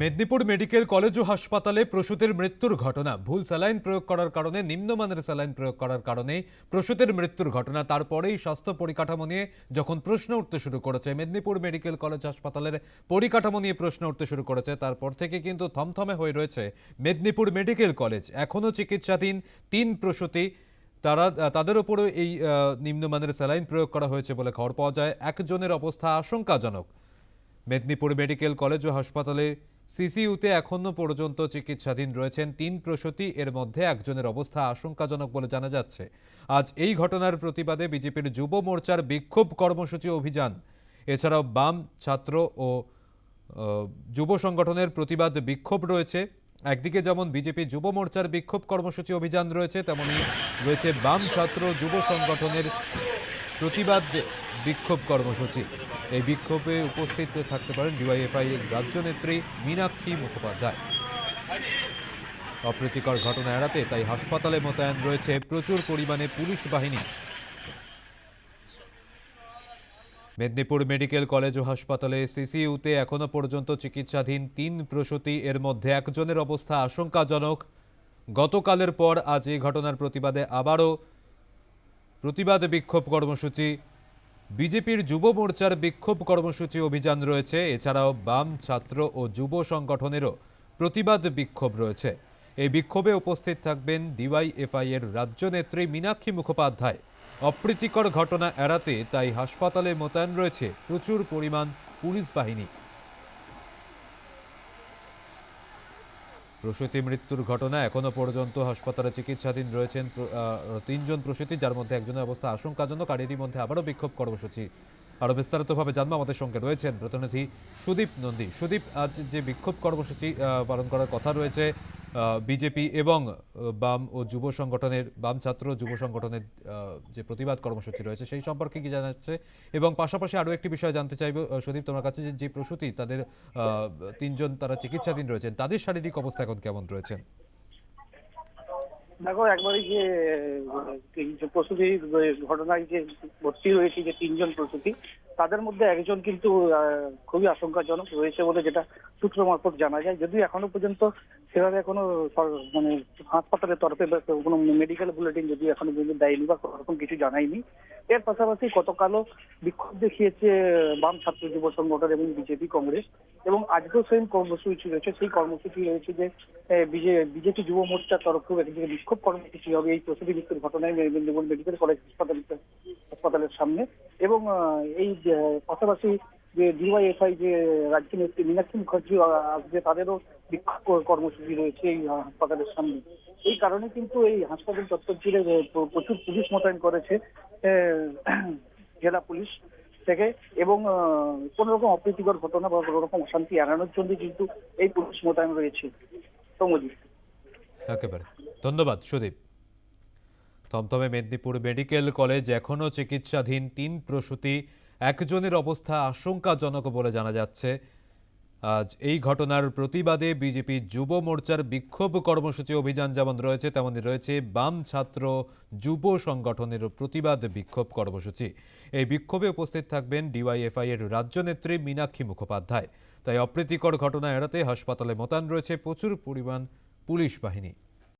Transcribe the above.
Medinipur medical college ও হাসপাতালে প্রসূতির মৃত্যুর ঘটনা। ভুল স্যালাইন প্রয়োগ করার কারণে, নিম্নমানের স্যালাইন প্রয়োগ করার কারণে প্রসূতির মৃত্যুর ঘটনা। তারপরেই স্বাস্থ্য পরিকাঠামো নিয়ে যখন প্রশ্ন উঠতে শুরু করেছে, মেদিনীপুর মেডিকেল কলেজ হাসপাতালের পরিকাঠামো নিয়ে প্রশ্ন উঠতে শুরু করেছে, তারপর থেকে কিন্তু থমথমে হয়ে রয়েছে মেদিনীপুর মেডিকেল কলেজ। এখনও চিকিৎসাধীন তিন প্রসূতি, তারা, তাদের ওপরও এই নিম্নমানের স্যালাইন প্রয়োগ করা হয়েছে বলে খবর পাওয়া যায়। একজনের অবস্থা আশঙ্কাজনক। মেদিনীপুর মেডিকেল কলেজ ও হাসপাতালে সিসিইউতে এখনও পর্যন্ত চিকিৎসাধীন রয়েছেন তিন প্রসূতি। এর মধ্যে একজনের অবস্থা আশঙ্কাজনক বলে জানা যাচ্ছে। আজ এই ঘটনার প্রতিবাদে বিজেপির যুব মোর্চার বিক্ষোভ কর্মসূচি অভিযান। এছাড়াও বাম ছাত্র ও, যুব সংগঠনের প্রতিবাদ বিক্ষোভ রয়েছে। একদিকে যেমন বিজেপি যুব মোর্চার বিক্ষোভ কর্মসূচি অভিযান রয়েছে, তেমনি রয়েছে বাম ছাত্র যুব সংগঠনের প্রতিবাদ বিক্ষোভ কর্মসূচি। এই বিক্ষোভে উপস্থিত থাকতে পারেন ডিওয়াইএফআই রাজ্য নেত্রী মীনাক্ষী মুখোপাধ্যায়। অপ্রীতিকর ঘটনা এড়াতে তাই হাসপাতালে মোতায়েন রয়েছে প্রচুর পরিমাণে পুলিশ বাহিনী। মেদিনীপুর মেডিকেল কলেজ ও হাসপাতালে সিসিইউতে এখনও পর্যন্ত চিকিৎসাধীন তিন প্রসূতি, এর মধ্যে একজনের অবস্থা আশঙ্কাজনক। গতকালের পর আজ এই ঘটনার প্রতিবাদে আবারও প্রতিবাদ বিক্ষোভ কর্মসূচি বিজেপির যুব মোর্চার বিক্ষোভ কর্মসূচি অভিযান রয়েছে। এছাড়াও বাম ছাত্র ও যুব সংগঠনেরও প্রতিবাদ বিক্ষোভ রয়েছে। এই বিক্ষোভে উপস্থিত থাকবেন ডিওয়াইএফআই এর রাজ্য নেত্রী মীনাক্ষী মুখোপাধ্যায়। অপ্রীতিকর ঘটনা এড়াতে তাই হাসপাতালে মোতায়েন রয়েছে প্রচুর পরিমাণ পুলিশ বাহিনী। প্রসূতি মৃত্যুর ঘটনা এখনও পর্যন্ত হাসপাতালে চিকিৎসাধীন রয়েছেন তিনজন প্রসূতি, যার মধ্যে একজনের অবস্থা আশঙ্কাজনক আর এরই মধ্যে আবারও বিক্ষোভ কর্মসূচি। আরও বিস্তারিতভাবে জানব আমাদের সঙ্গে রয়েছেন প্রতিনিধি সুদীপ নন্দী। সুদীপ, আজ যে বিক্ষোভ কর্মসূচি পালন করার কথা রয়েছে বিজেপি এবং বাম ও যুব সংগঠনের, বাম ছাত্র যুব সংগঠনের যে প্রতিবাদ কর্মসূচি রয়েছে সেই সম্পর্কে কি জানাচ্ছে? এবং পাশাপাশি আরও একটি বিষয় জানতে চাইব সুদীপ, তোমার কাছে যে প্রসূতি, তাদের তিনজন তারা চিকিৎসাধীন রয়েছেন, তাদের শারীরিক অবস্থা এখন কেমন রয়েছেন দেখো একবারে যে আহ, প্রসূতি ঘটনায় যে ভর্তি হয়েছে যে তিনজন প্রসূতি তাদের মধ্যে একজন কিন্তু খুবই আশঙ্কাজনক রয়েছে বলে যেটা সূত্র মারফত জানা যায়। যদিও এখনও পর্যন্ত সেভাবে সর- মানে হাসপাতালের তরফে কোনো মেডিকেল বুলেটিন যদি এখনও পর্যন্ত দেয়নি বা ওরকম কিছু জানায়নি। এর পাশাপাশি গতকালও বিক্ষোভ দেখিয়েছে বাম ছাত্র যুব সংগঠন এবং বিজেপি কংগ্রেস। এবং আজকেও সেম কর্মসূচি রয়েছে সেই কর্মসূচি রয়েছে যে বিজেপি যুব মোর্চার তরফেও একদিকে বিক্ষোভ কর্মসূচি হবে এই প্রসূতি মৃত্যুর ঘটনায় মেদিনীপুর মেডিকেল কলেজ হাসপাতাল হাসপাতালের সামনে। এবং এই পাশাপাশি যে ডিওয়াইএফআই যে রাজ্য নেত্রী মীনাক্ষী মুখার্জি আসবে, তাদেরও বিক্ষোভ কর্মসূচি রয়েছে এই হাসপাতালের সামনে। এই কারণে কিন্তু এই হাসপাতাল চত্বর জুড়ে প্রচুর পুলিশ মোতায়েন করেছে জেলা পুলিশ। থেকে এবং কোন রকম অপ্রীতিকর ঘটনা বা কোনো রকম অশান্তি এড়ানোর জন্য কিন্তু এই পুলিশ মোতায়েন রয়েছে। একেবারে। ধন্যবাদ, সুদীপ। থমথমে মেদিনীপুর মেডিকেল কলেজ এখনও চিকিৎসাধীন তিন প্রসূতি, একজনের অবস্থা আশঙ্কাজনক বলে জানা যাচ্ছে। আজ এই ঘটনার প্রতিবাদে বিজেপি যুব মোর্চার বিক্ষোভ কর্মসূচি অভিযান যেমন রয়েছে, তেমনই রয়েছে বাম ছাত্র যুব সংগঠনের প্রতিবাদ বিক্ষোভ কর্মসূচি। এই বিক্ষোভে উপস্থিত থাকবেন ডিওয়াইএফআই এর রাজ্য নেত্রী মীনাক্ষী মুখোপাধ্যায়। তাই অপ্রীতিকর ঘটনা এড়াতে হাসপাতালে মোতায়েন রয়েছে প্রচুর পরিমাণ পুলিশ বাহিনী।